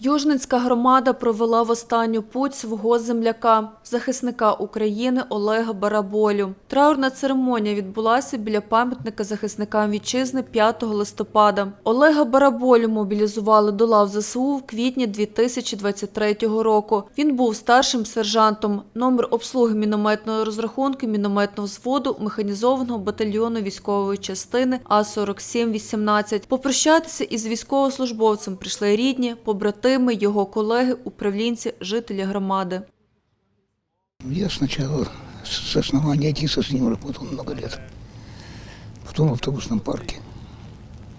Южницька громада провела в останню путь свого земляка, захисника України Олега Бараболю. Траурна церемонія відбулася біля пам'ятника захисникам вітчизни 5 листопада. Олега Бараболю мобілізували до лав ЗСУ в квітні 2023 року. Він був старшим сержантом, номер обслуги мінометної розрахунки мінометного взводу механізованого батальйону військової частини А-47-18. Попрощатися із військовослужбовцем прийшли рідні, побратими, його колеги, управлінці, жителі громади. Я сначала с основания ТИСа с ним работал много лет. Потом в автобусном парке.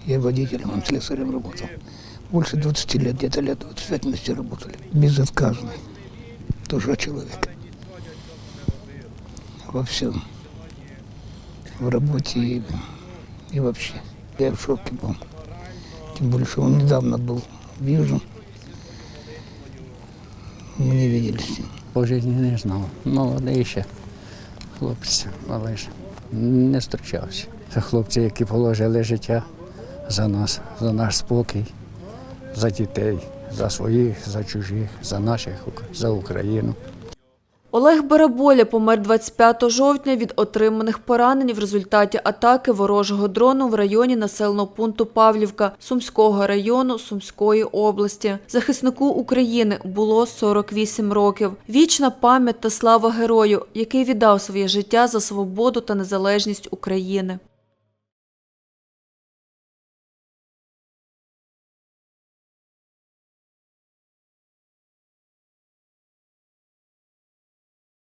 Я водителем, он слесарем работал. Больше 20 лет, где-то лет 25 вместе работали. Безотказный. Тоже человек. Во всем. В работе и, и вообще. Я в шоке был. Тем более, что он недавно был в Южном. Мы не виделись с ним. По житті не знав. Молодий ще хлопець, але ж не зустрічався. Це хлопці, які положили життя за нас, за наш спокій, за дітей, за своїх, за чужих, за наших, за Україну. Олег Бараболя помер 25 жовтня від отриманих поранень в результаті атаки ворожого дрону в районі населеного пункту Павлівка Сумського району Сумської області. Захиснику України було 48 років. Вічна пам'ять та слава герою, який віддав своє життя за свободу та незалежність України.